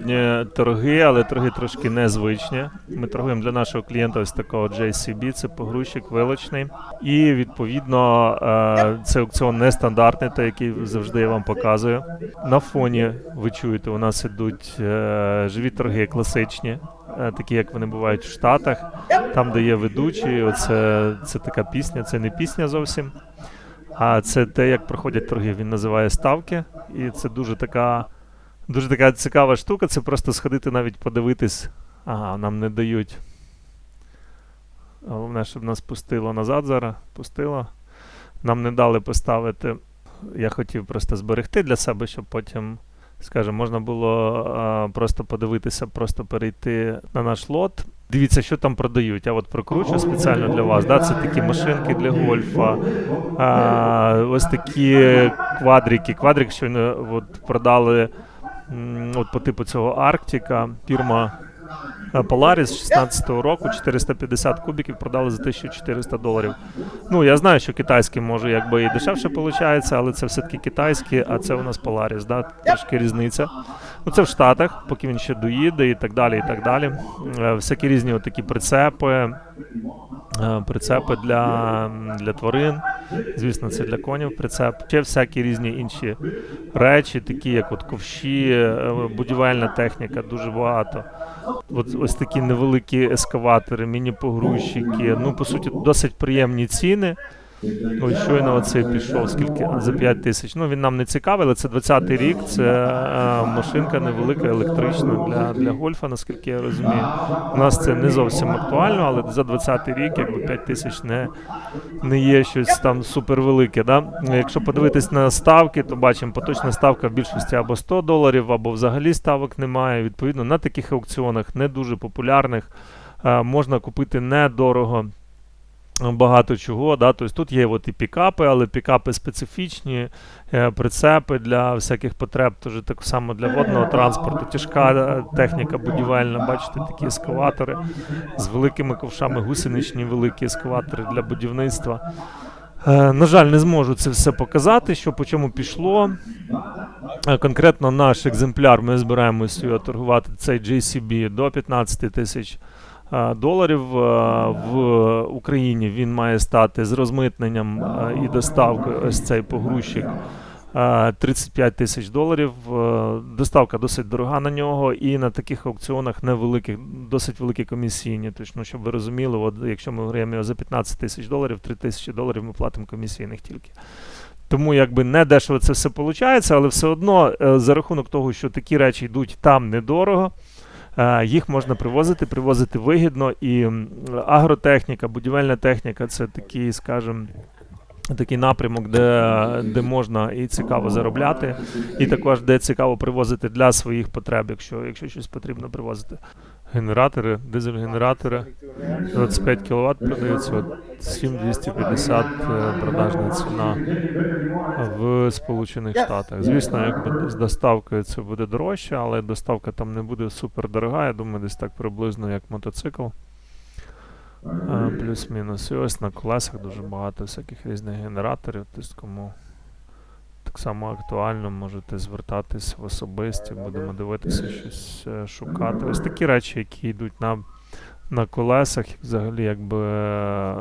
сьогодні торги, але торги трошки незвичні. Ми торгуємо для нашого клієнта ось такого JCB, це погрузчик вилочний. І відповідно е, це аукціон нестандартний, той, який завжди я вам показую. На фоні ви чуєте, у нас ідуть е, живі торги класичні. е, Такі, як вони бувають в Штатах, там, де є ведучий, оце це така пісня, це не пісня зовсім. А це те, як проходять торги. Він називає ставки, і це дуже така, дуже така цікава штука. Це просто сходити навіть подивитись. Ага, нам не дають. Головне, щоб нас пустило назад зараз. Пустило. Нам не дали поставити. Я хотів просто зберегти для себе, щоб потім, скажімо, можна було а, просто подивитися, просто перейти на наш лот. Дивіться, що там продають. Я от прокручу спеціально для вас. Да? Це такі машинки для гольфа. А, ось такі квадрики. Квадрик щойно от продали от по типу цього Арктика. Фірма е, Polaris 16-го року 450 кубіків продали за 1400 доларів. Ну, я знаю, що китайські може якби і дешевше виходить, але це все-таки китайські, а це у нас Polaris, да? трошки різниця. Ну, це в Штатах, поки він ще доїде і так далі. і так далі. Е, Всякі різні такі прицепи, е, прицепи для, для тварин. Звісно, це для конів прицеп. Ще всякі різні інші речі, такі як от ковші, е, будівельна техніка, дуже багато. От, ось такі невеликі ескаватори, міні-погрузчики. Ну, по суті, досить приємні ціни. Ось щойно оцей пішов, скільки за 5 тисяч. Ну він нам не цікавий, але це 20-й рік. Це е, машинка невелика, електрична для, для гольфа, наскільки я розумію. У нас це не зовсім актуально, але за 20-й рік, якби 5 тисяч не, не є щось там супервелике. Да? Якщо подивитись на ставки, то бачимо, поточна ставка в більшості або 100 доларів, або взагалі ставок немає. Відповідно, на таких аукціонах не дуже популярних е, можна купити недорого багато чого. Да? Тобто тут є от і пікапи, але пікапи специфічні, е, прицепи для всяких потреб, теж так само для водного транспорту, тяжка е, техніка будівельна, бачите, такі ескаватори з великими ковшами, гусеничні великі ескаватори для будівництва. Е, На жаль, не зможу це все показати, що по чому пішло. Конкретно наш екземпляр ми збираємося торгувати цей JCB до 15 тисяч доларів. Е, В Україні він має стати з розмитненням е, і доставкою ось цей погрузчик. е, 35 тисяч доларів. Е, Доставка досить дорога на нього, і на таких аукціонах невеликих, досить великі комісійні. Тобто, ну, щоб ви розуміли, от, якщо ми говоримо його за 15 тисяч доларів, 3 тисячі доларів ми платимо комісійних тільки. Тому якби не дешево це все виходить, але все одно е, за рахунок того, що такі речі йдуть там недорого, е, їх можна привозити, привозити вигідно. І агротехніка, будівельна техніка це такий, скажімо, такий напрямок, де, де можна і цікаво заробляти, і також де цікаво привозити для своїх потреб, якщо, якщо щось потрібно привозити. Генератори, дизель-генератори 25 кВт продаються, 7250 е, продажна ціна в Сполучених Штатах. Звісно, якби з доставкою це буде дорожче, але доставка там не буде супер дорога. Я думаю, десь так приблизно як мотоцикл. Е, Плюс-мінус. І ось на колесах дуже багато всяких різних генераторів. Тобто, кому так само актуально, можете звертатись в особисті, будемо дивитися, щось е, шукати. Ось такі речі, які йдуть на, на колесах, взагалі якби е,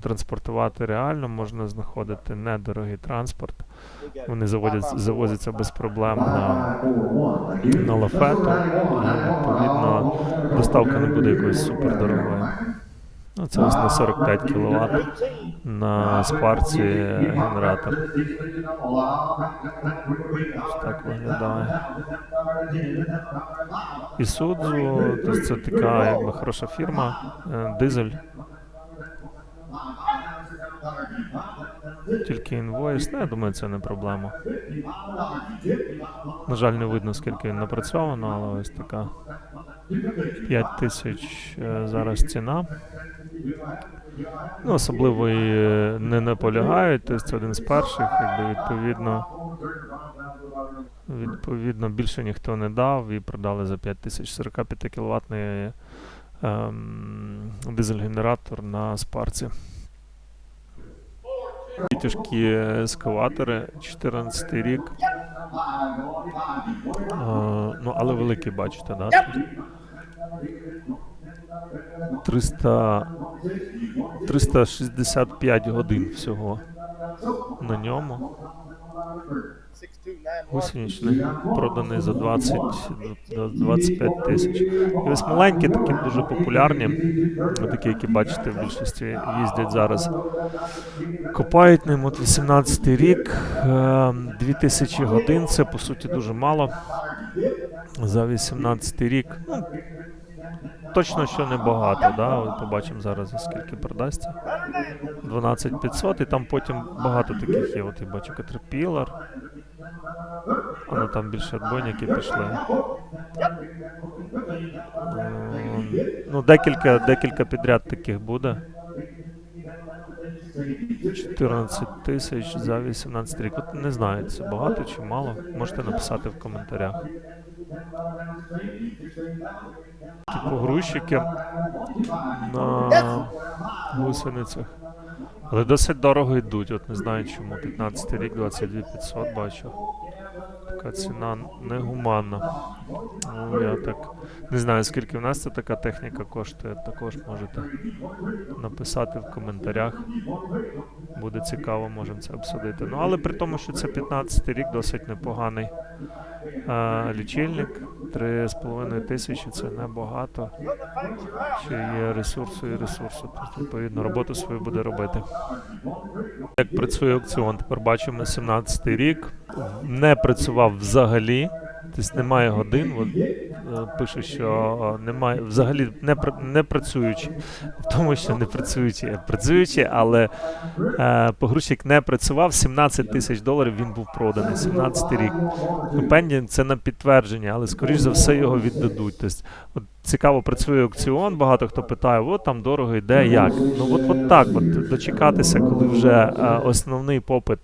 транспортувати реально, можна знаходити недорогий транспорт. Вони заводять, завозяться без проблем на, на лафету, і відповідно доставка не буде якоюсь супер дорогою. Ну, це ось на 45 кВт на спарці генератор. Ось так виглядає. Ісудзу, тобто це така якби хороша фірма, е, дизель. Тільки інвойс, ну, я думаю, це не проблема. На жаль, не видно, скільки він напрацьовано, але ось така 5 тисяч е, зараз ціна. Ну, особливо і е, не наполягають, тобто це один з перших, якби відповідно. Відповідно, більше ніхто не дав і продали за 5 тисяч 45 кВт ем, дизель-генератор на спарці. Тяжкі ескаватори, 14 рік. Е, ну, але великий, бачите, да? тут? 300, 365 годин всього на ньому. Гусеничний проданий за 20 25 тисяч. І ось маленькі, такі дуже популярні, такі, які бачите, в більшості їздять зараз. Копають ним от 18 рік, е, 2000 годин, це по суті дуже мало. За 18 рік. Ну, точно, що небагато, да? Побачимо зараз, за скільки продасться. 12 500, і там потім багато таких є. От я бачу Caterpillar. А ну там більше отбойники пішли. Ну, декілька, декілька підряд таких буде. 14 тисяч за 18 рік. От не знаю, це багато чи мало. Можете написати в коментарях. Типу грузчики на гусеницях. Але досить дорого йдуть, от не знаю чому. 15 рік, 22 500 бачу. Така ціна негуманна. Ну, я так не знаю, скільки в нас ця така техніка коштує. Також можете написати в коментарях. Буде цікаво, можемо це обсудити. Ну, але при тому, що це 15 рік, досить непоганий а, лічильник. 3,5 тисячі це небагато. Ще є ресурси і ресурси. Тобто, відповідно, роботу свою буде робити. Як працює аукціон? Тепер бачимо 17 рік. Не працював взагалі. Тобто немає годин. Е, пише, що е, немає взагалі не, не працюючи. В тому, що не працюючи, працюючи, але е, погрузчик не працював. 17 тисяч доларів він був проданий. 17 рік. Ну, пендінг це на підтвердження, але скоріш за все його віддадуть. Тобто, цікаво працює аукціон. Багато хто питає, от там дорого йде, як. Ну от, от так, от дочекатися, коли вже е, основний попит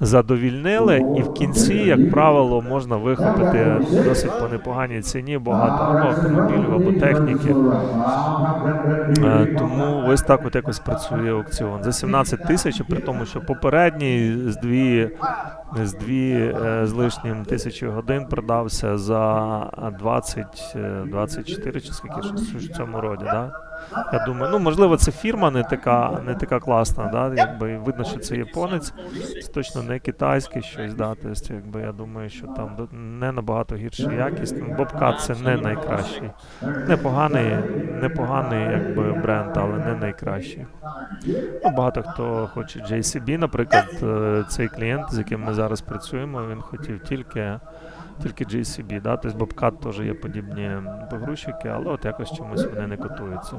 задовільнили, і в кінці, як правило, можна вихопити досить по непоганій ціні багато або автомобілів, або техніки. Е, тому ось так от якось працює аукціон. За 17 тисяч, при тому, що попередній з дві, з дві е, з лишнім тисячі годин продався за 20, е, 24 чи скільки щось в цьому роді. Да? Я думаю, ну можливо, це фірма не така, не така класна, да? якби видно, що це японець, це точно не китайський щось, да? тобто, якби я думаю, що там не набагато гірша якість. Bobcat це не найкращий. Непоганий, непоганий якби бренд, але не найкращий. Ну, багато хто хоче JCB, наприклад, е, цей клієнт, з яким ми зараз працюємо, він хотів тільки. Тільки JCB, да? тобто Bobcat теж є подібні погрузчики, але от якось чомусь вони не котуються.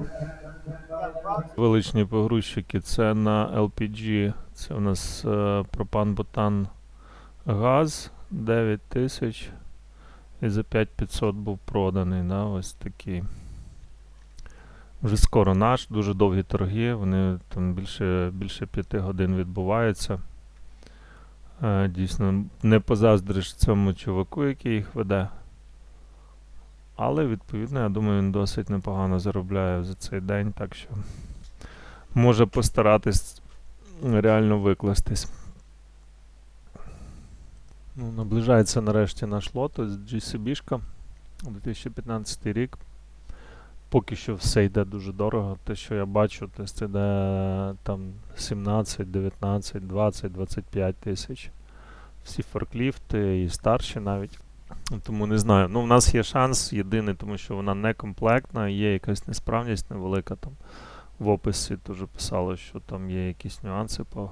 Величні погрузчики це на LPG, це у нас е, пропан-бутан газ 9000 і за 5500 був проданий. Да? Ось такий. Вже скоро наш, дуже довгі торги, вони там більше, більше 5 годин відбуваються. Е, Дійсно, не позаздриш цьому чуваку, який їх веде. Але, відповідно, я думаю, він досить непогано заробляє за цей день, так що може постаратись реально викластись. Ну, наближається нарешті наш лот, ось GCB-шка 2015 рік. Поки що все йде дуже дорого. Те, що я бачу, це йде там 17, 19, 20, 25 тисяч. Всі форкліфти і старші навіть. Тому не знаю. Ну, в нас є шанс єдиний, тому що вона не комплектна, є якась несправність невелика там. В описі теж писало, що там є якісь нюанси по,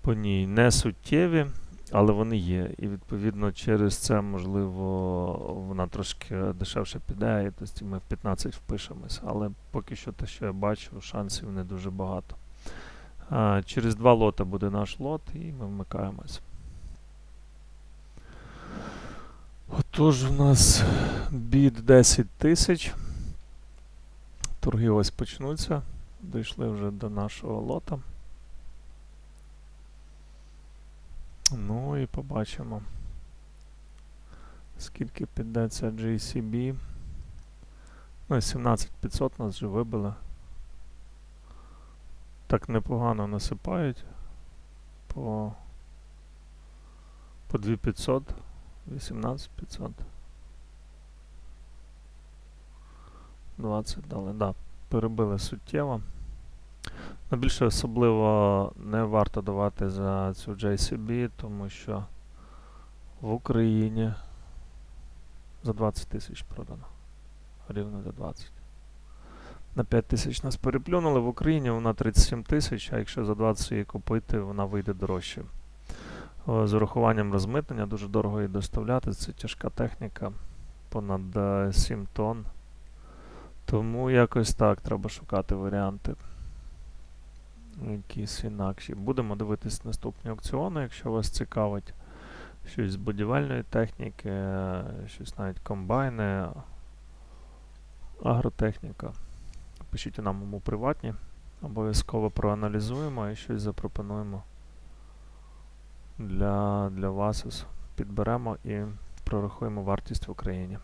по ній. Не суттєві, але вони є. І відповідно через це, можливо, вона трошки дешевше піде, і тобто ми в 15 впишемось. Але поки що те, що я бачу, шансів не дуже багато. А, через два лота буде наш лот, і ми вмикаємось. Отож, у нас бід 10 тисяч. Торги ось почнуться. Дійшли вже до нашого лота. Ну і побачимо. Скільки підеться JCB. Ну, 17500 нас вже вибили. Так непогано насипають. По, по 2500. 18500. 20 дали, да. Перебили суттєво. Ну, більше особливо не варто давати за цю JCB, тому що в Україні за 20 тисяч продано. Рівно за 20. На 5 тисяч нас переплюнули. В Україні вона 37 тисяч, а якщо за 20 її купити, вона вийде дорожче. З урахуванням розмитнення дуже дорого її доставляти. Це тяжка техніка, понад е, 7 тонн. Тому якось так треба шукати варіанти. Якісь інакші. Будемо дивитись наступні аукціони, якщо вас цікавить. Щось з будівельної техніки, щось навіть комбайни, агротехніка. Пишіть нам у приватні. Обов'язково проаналізуємо і щось запропонуємо для, для вас. Підберемо і прорахуємо вартість в Україні.